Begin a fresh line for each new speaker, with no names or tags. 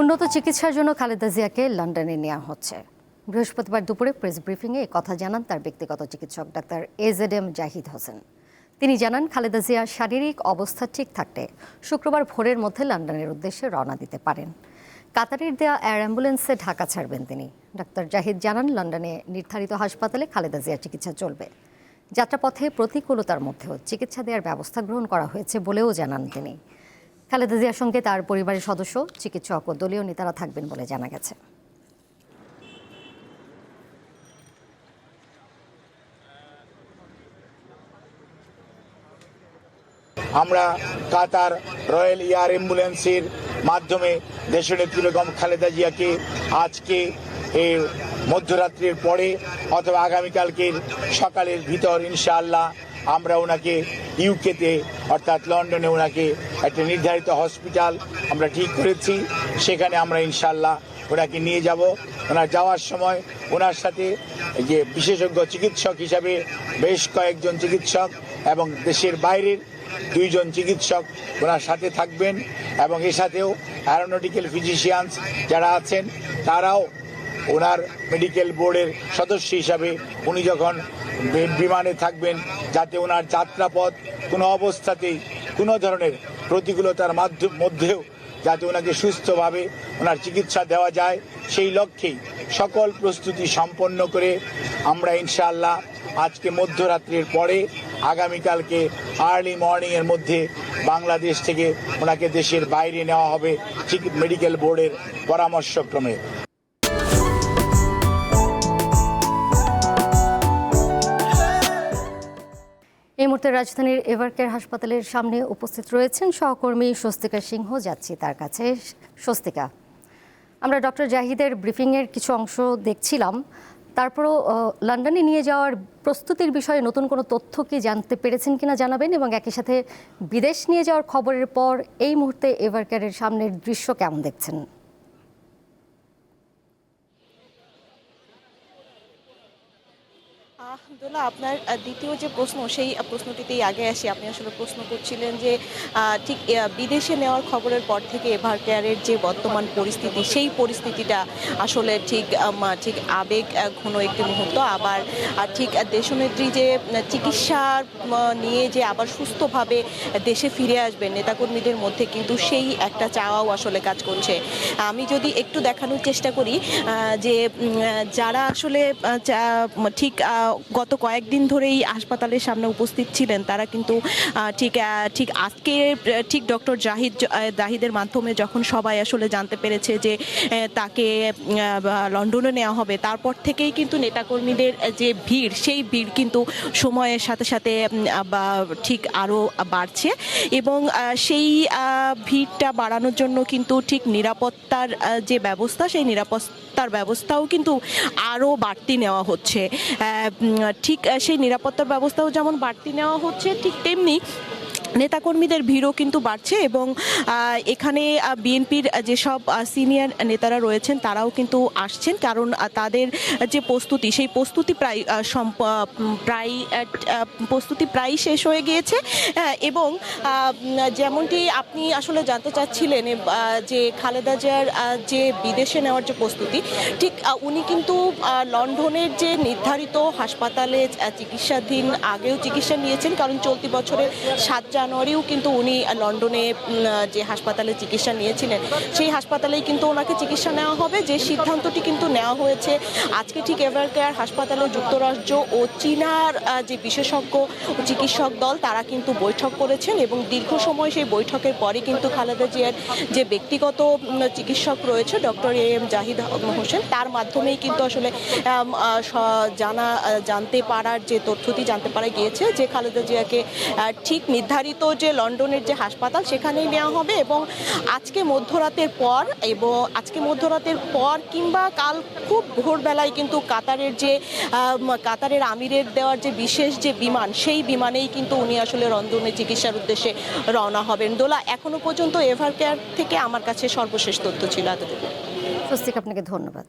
উন্নত চিকিৎসার জন্য খালেদা জিয়াকে লন্ডনে নেওয়া হচ্ছে। বৃহস্পতিবার দুপুরে প্রেস ব্রিফিংয়ে কথা জানান তার ব্যক্তিগত চিকিৎসক doctor A Z M Zahid Hossain. তিনি জানান, খালেদা জিয়ার শারীরিক অবস্থা ঠিক থাকতে শুক্রবার ভোরের মধ্যে লন্ডনের উদ্দেশ্যে রওনা দিতে পারেন। কাতারের দেয়া এয়ার অ্যাম্বুলেন্সে ঢাকা ছাড়বেন তিনি। ডাক্তার জাহিদ জানান, লন্ডনে নির্ধারিত হাসপাতালে খালেদা জিয়ার চিকিৎসা চলবে। যাত্রাপথে প্রতিকূলতার মধ্যেও চিকিৎসা দেওয়ার ব্যবস্থা গ্রহণ করা হয়েছে বলেও জানান তিনি। খালেদা জিয়ার সঙ্গে তার পরিবারের সদস্য, চিকিৎসক ও দলীয় নেতারা থাকবেন বলে জানা গেছে।
আমরা কাতার রয়্যাল এয়ার অ্যাম্বুলেন্সের মাধ্যমে দেশনেত্রী বেগম খালেদা জিয়াকে আজকে এই মধ্যরাত্রির পরে অথবা আগামীকালকের সকালের ভিতর, ইনশাআল্লাহ আমরা ওনাকে ইউকেতে অর্থাৎ লন্ডনে ওনাকে একটা নির্ধারিত হসপিটাল আমরা ঠিক করেছি। সেখানে আমরা ইনশাল্লাহ ওনাকে নিয়ে যাব। ওনার যাওয়ার সময় ওনার সাথে যে বিশেষজ্ঞ চিকিৎসক হিসাবে বেশ কয়েকজন চিকিৎসক এবং দেশের বাইরের দুইজন চিকিৎসক ওনার সাথে থাকবেন এবং এর সাথেও অ্যারোনটিক্যাল ফিজিশিয়ানস যারা আছেন, তারাও ওনার মেডিকেল বোর্ডের সদস্য হিসাবে উনি যখন বিমানে থাকবেন, যাতে ওনার যাত্রাপথ কোনো অবস্থাতেই কোনো ধরনের প্রতিকূলতার মধ্যেও যাতে ওনাকে সুস্থভাবে ওনার চিকিৎসা দেওয়া যায়, সেই লক্ষ্যেই সকল প্রস্তুতি সম্পন্ন করে আমরা ইনশাআল্লাহ আজকে মধ্যরাত্রির পরে আগামীকালকে আর্লি মর্নিংয়ের মধ্যে বাংলাদেশ থেকে ওনাকে দেশের বাইরে নেওয়া হবে মেডিকেল বোর্ডের পরামর্শক্রমে।
এই মুহূর্তে রাজধানীর এভারকেয়ার হাসপাতালের সামনে উপস্থিত রয়েছেন সহকর্মী স্বস্তিকা সিংহ, যাচ্ছি তার কাছে। স্বস্তিকা, আমরা ডক্টর জাহিদের ব্রিফিংয়ের কিছু অংশ দেখছিলাম। তারপরও লন্ডনে নিয়ে যাওয়ার প্রস্তুতির বিষয়ে নতুন কোনো তথ্য কি জানতে পেরেছেন কিনা জানাবেন এবং একই সাথে বিদেশ নিয়ে যাওয়ার খবরের পর এই মুহূর্তে এভারকেয়ারের সামনের দৃশ্য কেমন দেখছেন?
দোলা আপনার দ্বিতীয় যে প্রশ্ন সেই প্রশ্নটিতেই আগে আসি। আপনি আসলে প্রশ্ন করছিলেন যে ঠিক বিদেশে নেওয়ার খবরের পর থেকে এভার কেয়ারের যে বর্তমান পরিস্থিতি সেই পরিস্থিতিটা আসলে ঠিক ঠিক আবেগ ঘন একটি মুহূর্ত। আবার ঠিক দেশনেত্রী যে উম, নিয়ে যে আবার সুস্থভাবে দেশে ফিরে আসবেন নেতাকর্মীদের মধ্যে কিন্তু সেই একটা চাওয়াও আসলে কাজ করছে। আমি যদি একটু দেখানোর চেষ্টা করি যে যারা আসলে ঠিক গত কয়েকদিন ধরেই হাসপাতালের সামনে উপস্থিত ছিলেন। তারা কিন্তু ঠিক ঠিক আজকে ঠিক ডক্টর জাহিদ জাহিদের মাধ্যমে যখন সবাই আসলে জানতে পেরেছে যে তাকে লন্ডনে নেওয়া হবে, তারপর থেকেই কিন্তু নেতাকর্মীদের যে ভিড়, সেই ভিড় কিন্তু সময়ের সাথে সাথে ঠিক আরও বাড়ছে। এবং সেই ভিড়টা বাড়ানোর জন্য কিন্তু ঠিক নিরাপত্তার যে ব্যবস্থা, সেই নিরাপত্তার ব্যবস্থাও কিন্তু আরও বাড়তি নেওয়া হচ্ছে। ঠিক সেই নিরাপত্তার ব্যবস্থাও যেমন বাড়তি নেওয়া হচ্ছে ঠিক তেমনি নেতাকর্মীদের ভিড়ও কিন্তু বাড়ছে এবং এখানে বিএনপির যেসব সিনিয়র নেতারা রয়েছেন তারাও কিন্তু আসছেন। কারণ তাদের যে প্রস্তুতি, সেই প্রস্তুতি প্রায় প্রায় প্রস্তুতি প্রায় শেষ হয়ে গিয়েছে। এবং যেমনটি আপনি আসলে জানতে চাচ্ছিলেন যে খালেদা জিয়ার যে বিদেশে নেওয়ার যে প্রস্তুতি, ঠিক উনি কিন্তু লন্ডনের যে নির্ধারিত হাসপাতালে চিকিৎসাধীন আগেও চিকিৎসা নিয়েছেন। কারণ চলতি বছরের সাত জানুয়ারিও কিন্তু উনি লন্ডনে যে হাসপাতালে চিকিৎসা নিয়েছিলেন, সেই হাসপাতালেই কিন্তু ওনাকে চিকিৎসা নেওয়া হবে। যে সিদ্ধান্তটি কিন্তু নেওয়া হয়েছে, আজকে ঠিক এভার কেয়ার হাসপাতালে যুক্তরাজ্য ও চীনার যে বিশেষজ্ঞ চিকিৎসক দল, তারা কিন্তু বৈঠক করেছেন এবং দীর্ঘ সময় সেই বৈঠকের পরে কিন্তু খালেদা জিয়ার যে ব্যক্তিগত চিকিৎসক রয়েছে, doctor A M Zahid Hossain, তার মাধ্যমেই কিন্তু আসলে জানা জানতে পারার যে তথ্যটি জানতে পারা গিয়েছে যে খালেদা জিয়াকে ঠিক নির্ধারিত যে লন্ডনের যে হাসপাতাল, সেখানেই নেওয়া হবে এবং আজকে মধ্যরাতের পর এবং আজকে মধ্যরাতের পর কিংবা কাল খুব ভোরবেলায় কিন্তু কাতারের যে কাতারের আমিরের দেওয়ার যে বিশেষ যে বিমান, সেই বিমানেই কিন্তু উনি আসলে লন্ডনে চিকিৎসার উদ্দেশ্যে রওনা হবেন। দোলা, এখনও পর্যন্ত এভার কেয়ার থেকে আমার কাছে সর্বশেষ তথ্য ছিল। এতটুকু।
স্বস্তিকা, আপনাকে ধন্যবাদ।